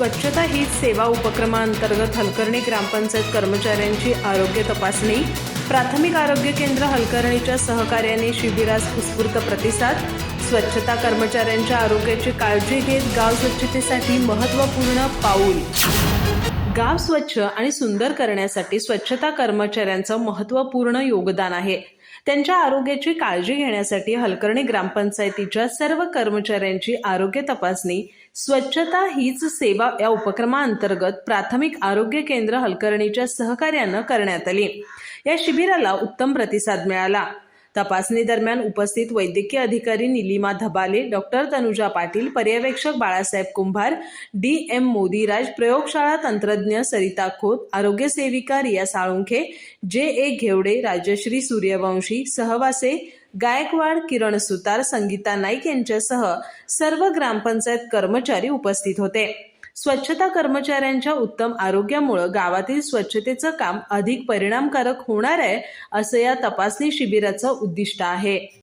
स्वच्छता ही सेवा उपक्रमाअंतर्गत हलकर्णी ग्रामपंचायत कर्मचाऱ्यांची आरोग्य तपासणी प्राथमिक आरोग्य केंद्र हलकर्णीच्या सहकार्याने शिबिरास उत्स्फूर्त प्रतिसाद स्वच्छता कर्मचाऱ्यांच्या आरोग्याची काळजी घेत गाव स्वच्छतेसाठी महत्त्वपूर्ण पाऊल. गाव स्वच्छ आणि सुंदर करण्यासाठी स्वच्छता कर्मचाऱ्यांचं महत्त्वपूर्ण योगदान आहे. त्यांच्या आरोग्याची काळजी घेण्यासाठी हलकर्णी ग्रामपंचायतीच्या सर्व कर्मचाऱ्यांची आरोग्य तपासणी स्वच्छता हीच सेवा या उपक्रमाअंतर्गत प्राथमिक आरोग्य केंद्र हलकर्णीच्या सहकार्यानं करण्यात आली. या शिबिराला उत्तम प्रतिसाद मिळाला. तपासणी दरम्यान उपस्थित वैद्यकीय अधिकारी निलिमा धबाले डॉक्टर तनुजा पाटील पर्यवेक्षक बाळासाहेब कुंभार डी एम मोदीराज प्रयोगशाळा तंत्रज्ञ सरिता खोत आरोग्य सेविका रिया साळुंखे जे ए घेवडे राजश्री सूर्यवंशी सहवासे गायकवाड किरण सुतार संगीता नाईक यांच्यासह सर्व ग्रामपंचायत कर्मचारी उपस्थित होते. स्वच्छता कर्मचाऱ्यांच्या उत्तम आरोग्यामुळं गावातील स्वच्छतेचं काम अधिक परिणामकारक होणार आहे असं या तपासणी शिबिराचं उद्दिष्ट आहे.